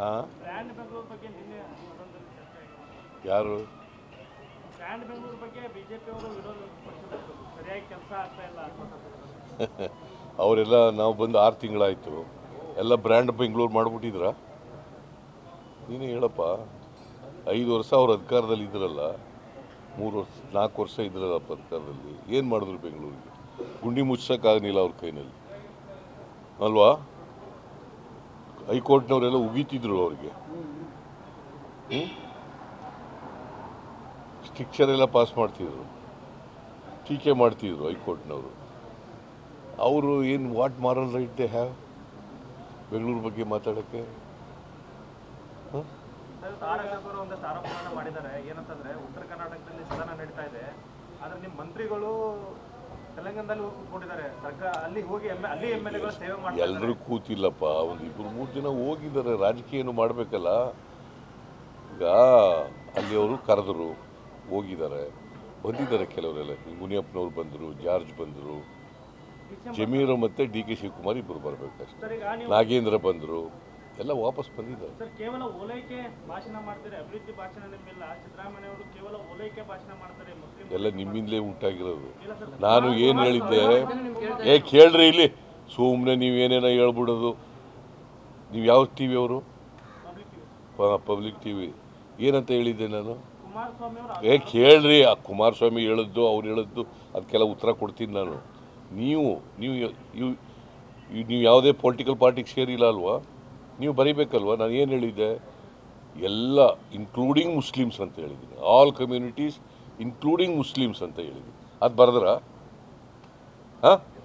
ಹಾಂ ಯಾರು? ಅವರೆಲ್ಲ ನಾವು ಬಂದು ಆರು ತಿಂಗಳಾಯಿತು. ಎಲ್ಲ ಬ್ರ್ಯಾಂಡ್ ಬೆಂಗಳೂರು ಮಾಡಿಬಿಟ್ಟಿದ್ರಾ? ನೀನು ಹೇಳಪ್ಪ. ಐದು ವರ್ಷ ಅವ್ರ ಅಧಿಕಾರದಲ್ಲಿ ಇದ್ರಲ್ಲ ಮೂರು ವರ್ಷ ನಾಲ್ಕು ವರ್ಷ ಇದ್ರಲ್ಲಪ್ಪ ಅಧಿಕಾರದಲ್ಲಿ. ಏನು ಮಾಡಿದ್ರು ಬೆಂಗಳೂರಿಗೆ ಗುಂಡಿ ಮುಚ್ಚೋಕ್ಕಾಗಲಿಲ್ಲ ಅವ್ರ ಕೈನಲ್ಲಿ. ಅಲ್ವಾ? ಹೈಕೋರ್ಟ್ನವರೆಲ್ಲ ಉಗೀತಿದ್ರು ಅವ್ರಿಗೆ. ಸ್ಟ್ರಿಕ್ಚರ್ ಎಲ್ಲ ಪಾಸ್ ಮಾಡ್ತಿದ್ರು. ಟೀಕೆ ಮಾಡ್ತಿದ್ರು ಹೈಕೋರ್ಟ್ನವರು. ಅವರು ಏನು what moral right they have Bengaluru ಬಗ್ಗೆ ಮಾತಾಡೋಕ್ಕೆ? ಒಂದಷ್ಟು ಮಾಡಿದ್ದಾರೆ. ಏನಂತಂದ್ರೆ, ಉತ್ತರ ಕರ್ನಾಟಕದಲ್ಲಿ ಸದನ ನಡೀತಾ ಇದೆ. ಆದ್ರೆ ನಿಮ್ಮ ಮಂತ್ರಿಗಳು ಎಲ್ಲರೂ ಕೂತಿಲ್ಲಪ್ಪ. ಒಂದು ಇಬ್ಬರು ಮೂರು ಜನ ಹೋಗಿದ್ದಾರೆ. ರಾಜಕೀಯನು ಮಾಡಬೇಕಲ್ಲ. ಈಗ ಅಲ್ಲಿ ಅವರು ಕರೆದರು ಹೋಗಿದ್ದಾರೆ. ಬಂದಿದ್ದಾರೆ ಕೆಲವರೆಲ್ಲ. ಮುನಿಯಪ್ಪನವ್ರು ಬಂದರು ಜಾರ್ಜ್ ಬಂದರು. ಜಮೀರ್ ಮತ್ತು ಡಿ ಕೆ ಶಿವಕುಮಾರ್ ಇಬ್ಬರು ಬರಬೇಕು ಅಷ್ಟೇ ನಾಗೇಂದ್ರ ಬಂದರು. ಎಲ್ಲ ವಾಪಸ್ ಬಂದಿದ್ದಾರೆ ಸರ್ ಕೇವಲ ಓಲೈಕೆ ಭಾಷಣ ಮಾಡ್ತಾರೆ ಅಭಿವೃದ್ಧಿ ಭಾಷಣ ನಿಮ್ಮಿಲ್ಲ. ಸಿದ್ದರಾಮಯ್ಯ ಅವರು ಕೇವಲ ಓಲೈಕೆ ಭಾಷಣ ಮಾಡ್ತಾರೆ ಮುಸ್ಲಿಂ ಎಲ್ಲ ನಿಮ್ಮಿಂದಲೇ ಉಂಟಾಗಿರೋದು. ನಾನು ಏನು ಹೇಳಿದ್ದೆ? ಏ ಕೇಳ್ರಿ ಇಲ್ಲಿ. ಸುಮ್ಮನೆ ನೀವೇನೇನೋ ಹೇಳ್ಬಿಡೋದು. ನೀವು ಯಾವ ಟಿ ವಿ ಅವರು? Public T V. ಏನಂತ ಹೇಳಿದ್ದೆ ನಾನು? ಏ ಕೇಳ್ರಿ ಆ ಕುಮಾರಸ್ವಾಮಿ ಹೇಳಿದ್ದು ಅವ್ರು ಹೇಳಿದ್ದು ಅದಕ್ಕೆಲ್ಲ ಉತ್ತರ ಕೊಡ್ತೀನಿ ನಾನು. ನೀವು ನೀವು ನೀವು ನೀವು ಯಾವುದೇ ಪೊಲಿಟಿಕಲ್ ಪಾರ್ಟಿಗೆ ಸೇರಿಲ್ಲ ಅಲ್ವಾ? ನೀವು ಬರೀಬೇಕಲ್ವ? ನಾನು ಏನು ಹೇಳಿದ್ದೆ? ಎಲ್ಲ ಇನ್ಕ್ಲೂಡಿಂಗ್ ಮುಸ್ಲಿಮ್ಸ್ ಅಂತ ಹೇಳಿದ್ದೀನಿ. ಆಲ್ ಕಮ್ಯುನಿಟೀಸ್ ಇನ್ಕ್ಲೂಡಿಂಗ್ ಮುಸ್ಲಿಮ್ಸ್ ಅಂತ ಹೇಳಿದ್ದೀನಿ. ಅದು ಬರೆದ್ರ? ಹಾಂ?